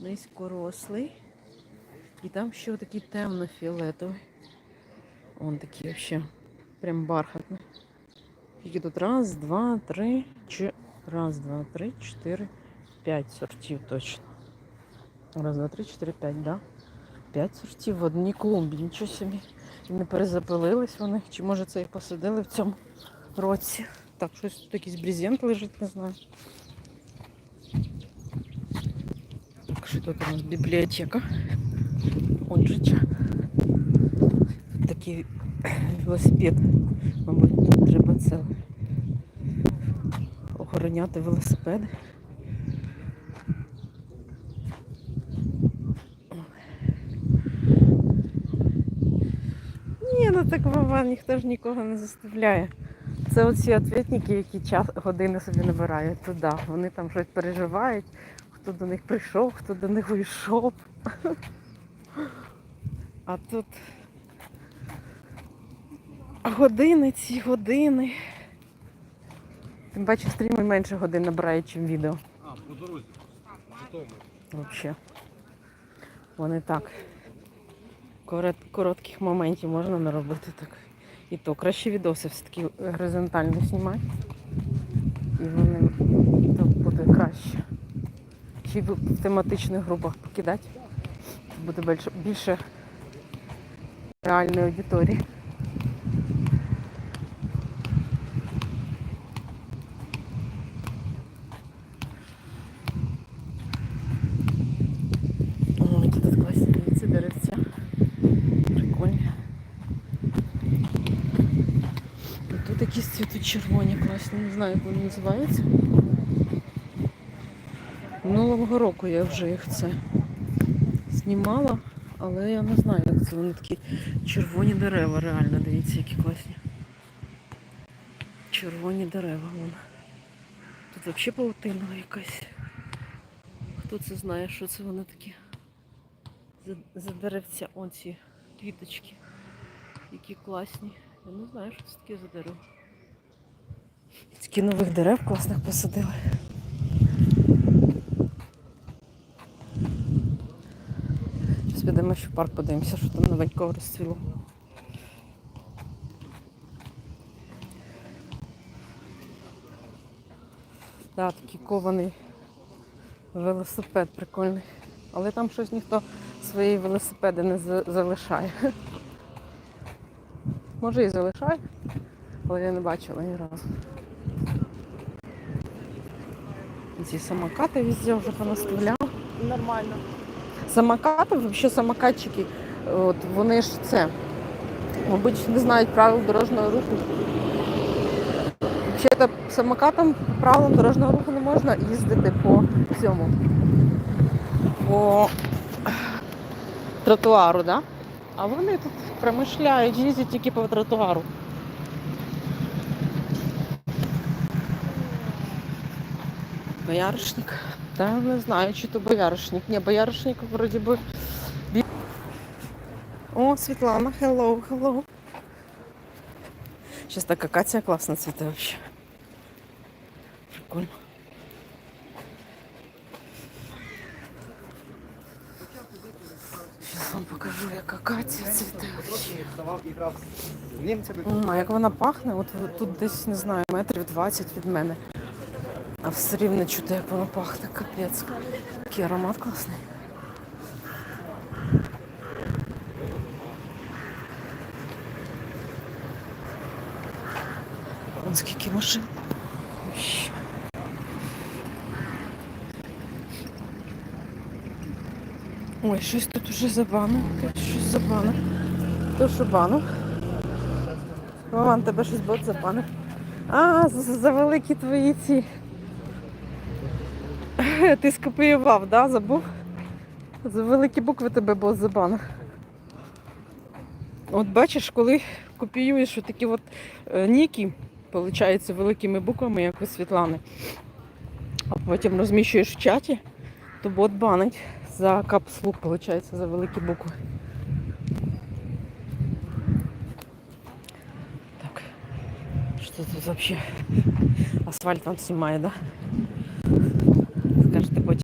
низькорослий. І там ще такий темно-фіолетовий. Он такий взагалі. Прям бархатний. Скільки тут? Раз, два, три, чи... Раз, два, три, чотири, п'ять сортів точно. Раз, два, три, чотири, п'ять, да? П'ять сортів в одній клумбі, нічого собі. І не перезапилились вони. Чи може це їх посадили в цьому році? Так, щось тут якийсь брезент лежить, не знаю. Так, що тут у нас бібліотека. Онжича. Такий велосипед. Мабуть, тут треба це охороняти велосипеди. Ні, ну так баба, ніхто ж нікого не заставляє. Це оці ответники, які час години собі набирають туди. Вони там щось переживають, хто до них прийшов, хто до них уйшов. А тут години ці години. Тим паче стріми менше годин набирають, ніж відео. А, по дорозі. Взагалі. Вони так. корот- Коротких моментів можна наробити так. І то краще відоси все-таки горизонтально знімати. І вони то буде краще. Чи в тематичних групах покидати. Буде більше, більше реальної аудиторії. Якісь цвітуть червоні класні, не знаю, як вони називаються. Минулого року я вже їх це знімала, але я не знаю, як це вони такі червоні дерева, реально, дивіться, які класні. Червоні дерева вон. Тут взагалі паутина якась. Хто це знає, що це вони такі? За, за деревця, он ці квіточки. Які класні. Я не знаю, що це таке за дерево. Такі нових дерев класних посадили. Підемо ще в парк подивимося, що там новенького розцвіло. Так, такий кований велосипед прикольний. Але там щось ніхто свої велосипеди не залишає. Може і залишає, але я не бачила ні разу. Ці самокати везде вже понаставляв. Нормально. Самокати, взагалі самокатчики, от вони ж це, мабуть, не знають правил дорожнього руху. Взагалі самокатом правилам дорожнього руху не можна їздити по цьому. По тротуару, да? А вони тут промишляють, їздять тільки по тротуару. Бояришник? Та не знаю, чи то бояришник. Ні, бояришник вроді би. О, Світлана, hello, hello. Сейчас так акація класно цвіте вообще. Прикольно. Сейчас вам покажу, як акація цвіте вообще. А як вона пахне, от тут десь, не знаю, метрів 20 від мене. А все рівно чути, як воно пахне, капець. Який аромат класний. Вон скільки машин. Ой. Щось тут уже. Тут щось забано. То що бану? Роман, тебе щось бот запанив. А, за, за великі твої ці. Ти скопіював, да? Забув? За великі букви тебе бот забанив. От бачиш, коли копіюєш такі от е, ніки, виходить, великими буквами, як у Світлани, а потім розміщуєш в чаті, то бот банить за капслук, виходить, за великі букви. Так. Что тут вообще? Асфальт там снимает, да?